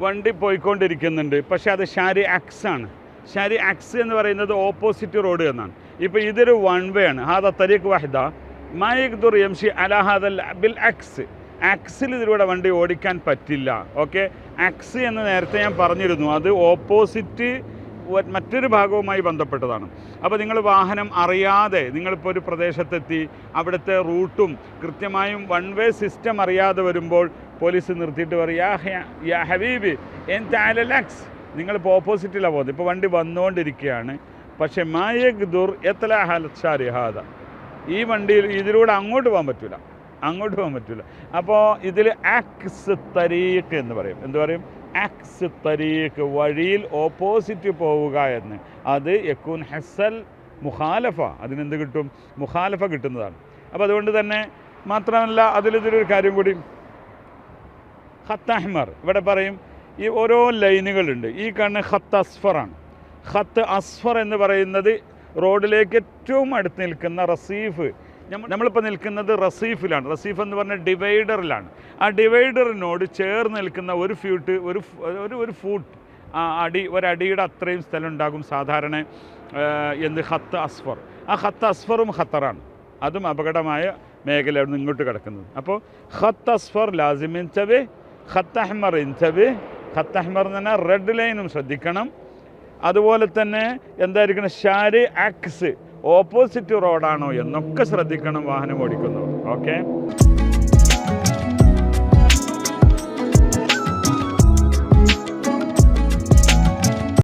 വണ്ടി പോയിക്കൊണ്ടിരിക്കുന്നുണ്ട്. പക്ഷേ അത് ഷാരി അക്സ് ആണ്. ഷാരി അക്സ് എന്ന് പറയുന്നത് ഓപ്പോസിറ്റ് റോഡ് എന്നാണ്. ഇപ്പോൾ ഇതൊരു വൺ വേ ആണ്. ഹാദ തരീഖ് വഹദ. ദുർ എം അല അലഹാദൽ ബിൽ അക്സ് അക്സിൽ ഇതിലൂടെ വണ്ടി ഓടിക്കാൻ പറ്റില്ല. ഓക്കെ അക്സ് എന്ന് നേരത്തെ ഞാൻ പറഞ്ഞിരുന്നു. അത് ഓപ്പോസിറ്റ് മറ്റൊരു ഭാഗവുമായി ബന്ധപ്പെട്ടതാണ്. അപ്പോൾ നിങ്ങൾ വാഹനം അറിയാതെ നിങ്ങളിപ്പോൾ ഒരു പ്രദേശത്തെത്തി അവിടുത്തെ റൂട്ടും കൃത്യമായും വൺ വേ സിസ്റ്റം അറിയാതെ വരുമ്പോൾ പോലീസ് നിർത്തിയിട്ട് പറയും യാ ഹബീബി എൻ താലലക്സ് നിങ്ങളിപ്പോൾ ഓപ്പോസിറ്റിലാണ് പോകുന്നത്. ഇപ്പോൾ വണ്ടി വന്നുകൊണ്ടിരിക്കുകയാണ് പക്ഷേ മായക് ദുർ എത്തല ഹാദ. ഈ വണ്ടിയിൽ ഇതിലൂടെ അങ്ങോട്ട് പോകാൻ പറ്റില്ല അങ്ങോട്ട് പോകാൻ പറ്റില്ല അപ്പോൾ ഇതിൽ ആക്സ് തരീക്ക് എന്ന് പറയും. എന്ത് പറയും? ആക്സ് തരീക്ക് വഴിയിൽ ഓപ്പോസിറ്റ് പോവുക എന്ന്. അത് യക്കൂൻ ഹെസൽ മുഖാലഫ. അതിനെന്ത് കിട്ടും? മുഖാലഫ കിട്ടുന്നതാണ്. അപ്പോൾ അതുകൊണ്ട് തന്നെ മാത്രമല്ല അതിലിതിലൊരു കാര്യം കൂടി ഖത്ത് അഹ്മർ. ഇവിടെ പറയും ഈ ഓരോ ലൈനുകളുണ്ട്. ഈ കണ്ണ് ഖത്ത് അസ്ഫറാണ് ഖത്ത് അസ്ഫർ എന്ന് പറയുന്നത് റോഡിലേക്ക് ഏറ്റവും അടുത്ത് നിൽക്കുന്ന റസീഫ്. നമ്മളിപ്പോൾ നിൽക്കുന്നത് റസീഫിലാണ്. റസീഫ് എന്ന് പറഞ്ഞാൽ ഡിവൈഡറിലാണ്. ആ ഡിവൈഡറിനോട് ചേർന്ന് നിൽക്കുന്ന ഒരു ഫ്യൂട്ട് ഒരു ഒരു ഒരു ഫൂട്ട് ആ അടി ഒരടിയുടെ അത്രയും സ്ഥലം ഉണ്ടാകും സാധാരണ എന്ത് ഖത്ത് അസ്ഫർ. ആ ഖത്ത് അസ്ഫറും ഖത്തറാണ്. അതും അപകടമായ മേഖലയാണ് ഇങ്ങോട്ട് കിടക്കുന്നത്. അപ്പോൾ ഖത്ത് അസ്ഫർ ലാസിമിൻ ഇൻചബ് ഖത്ത് അഹ്മർ ഇൻചബ് ഖത്ത് അഹ്മർ എന്ന് പറഞ്ഞാൽ റെഡ് ലൈനും ശ്രദ്ധിക്കണം. അതുപോലെ തന്നെ എന്തായിരിക്കണം? ഷാരി ആക്സ് ഓപ്പോസിറ്റ് റോഡാണോ എന്നൊക്കെ ശ്രദ്ധിക്കണം വാഹനം ഓടിക്കുന്നവർ ഓക്കെ